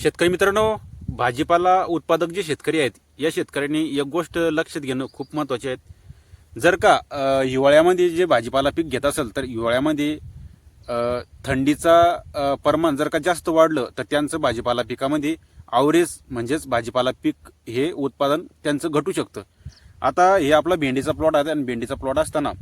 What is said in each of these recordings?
शेतकरी मित्रांनो भाजीपाला उत्पादक जे शेतकरी आहेत या शेतकऱ्यांनी एक गोष्ट लक्षात घेणं खूप महत्त्वाचे आहेत जर का हिवाळ्यामध्ये जे भाजीपाला पीक घेत असेल तर हिवाळ्यामध्ये थंडीचा प्रमाण जर का जास्त वाढलं तर त्यांचं भाजीपाला पिकामध्ये आवरेज म्हणजेच भाजीपाला पीक हे उत्पादन त्यांचं घटू शकतं. आता हे आपला भेंडीचा प्लॉट आहे आणि भेंडीचा प्लॉट असताना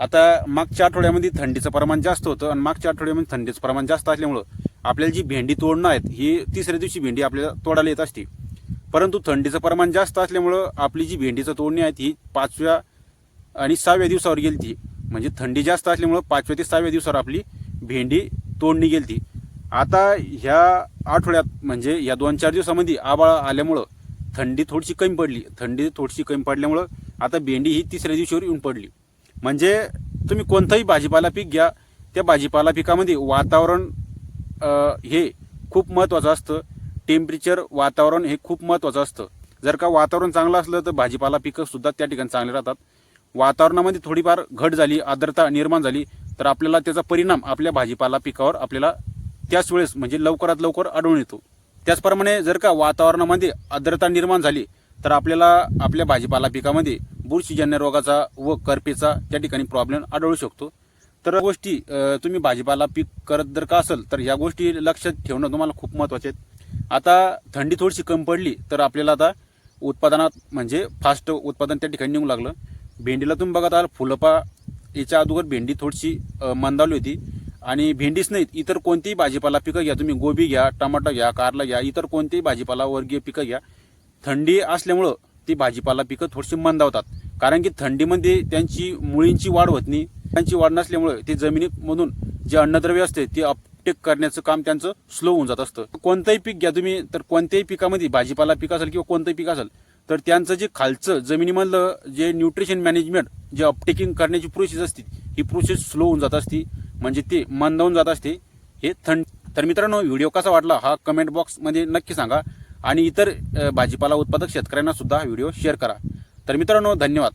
आता मागच्या आठवड्यामध्ये थंडीचं प्रमाण जास्त होतं आणि मागच्या आठवड्यामध्ये थंडीचं प्रमाण जास्त असल्यामुळं आपल्याला जी भेंडी तोडणं आहेत ही तिसऱ्या दिवशी भेंडी आपल्याला तोडायला येत असते. परंतु थंडीचं प्रमाण जास्त असल्यामुळं आपली जी भेंडीचं तोडणी आहे ही पाचव्या आणि सहाव्या दिवसावर गेली ती म्हणजे थंडी जास्त असल्यामुळं पाचव्या ते सहाव्या दिवसावर आपली भेंडी तोडणी गेली ती आता ह्या आठवड्यात म्हणजे या दोन चार दिवसामध्ये आबाळ आल्यामुळं थंडी थोडीशी कमी पडली. थंडी थोडीशी कमी पडल्यामुळं आता भेंडी ही तिसऱ्या दिवशीवर येऊन पडली. म्हणजे तुम्ही कोणतंही भाजीपाला पीक घ्या त्या भाजीपाला पिकामध्ये वातावरण हे खूप महत्त्वाचं असतं. टेम्परेचर वातावरण हे खूप महत्त्वाचं असतं. जर का वातावरण चांगलं असलं तर भाजीपाला पिकंसुद्धा त्या ठिकाणी चांगले राहतात. वातावरणामध्ये थोडीफार घट झाली आर्द्रता निर्माण झाली तर आपल्याला त्याचा परिणाम आपल्या भाजीपाला पिकावर आपल्याला त्याच वेळेस म्हणजे लवकरात लवकर आढळून येतो. त्याचप्रमाणे जर का वातावरणामध्ये आर्द्रता निर्माण झाली तर आपल्याला आपल्या भाजीपाला पिकामध्ये बुरशीजन्य रोगाचा व करपेचा त्या ठिकाणी प्रॉब्लेम आढळू शकतो. तर गोष्टी तुम्ही भाजीपाला पीक करत जर का असेल तर या गोष्टी लक्षात ठेवणं तुम्हाला खूप महत्त्वाचे आहेत. आता थंडी थोडीशी कमी पडली तर आपल्याला आता उत्पादनात म्हणजे फास्ट उत्पादन त्या ठिकाणी निघू लागलं. भेंडीला तुम्ही बघत आहात फुलपा याच्या अगोदर भेंडी थोडीशी मंदावली होती. आणि भेंडीच नाहीत इतर कोणतीही भाजीपाला पिकं घ्या. तुम्ही गोबी घ्या टमाटा घ्या कारला घ्या इतर कोणतीही भाजीपाला वर्गीय पिकं घ्या. थंडी असल्यामुळं ती भाजीपाला पिकं थोडीशी मंदावतात. कारण की थंडीमध्ये त्यांची मुळींची वाढ होत नाही. त्यांची वाढ नसल्यामुळे ते जमिनीमधून जे अन्नद्रव्य असते ते अपटेक करण्याचं काम त्यांचं स्लो होऊन जात असतं. कोणतंही पीक घ्या तुम्ही तर कोणत्याही पिकामध्ये भाजीपाला पीक असेल किंवा कोणतंही पीक असेल तर त्यांचं जे खालचं जमिनीमधलं जे न्यूट्रिशन मॅनेजमेंट जे अपटेकिंग करण्याची प्रोसेस असते ही प्रोसेस स्लो होऊन जात असते. म्हणजे ते मंदावून जात असते. हे थंड तर मित्रांनो व्हिडिओ कसा वाटला हा कमेंट बॉक्समध्ये नक्की सांगा. आणि इतर भाजीपाला उत्पादक शेतकऱ्यांना सुद्धा हा व्हिडिओ शेअर करा. तर मित्रांनो धन्यवाद.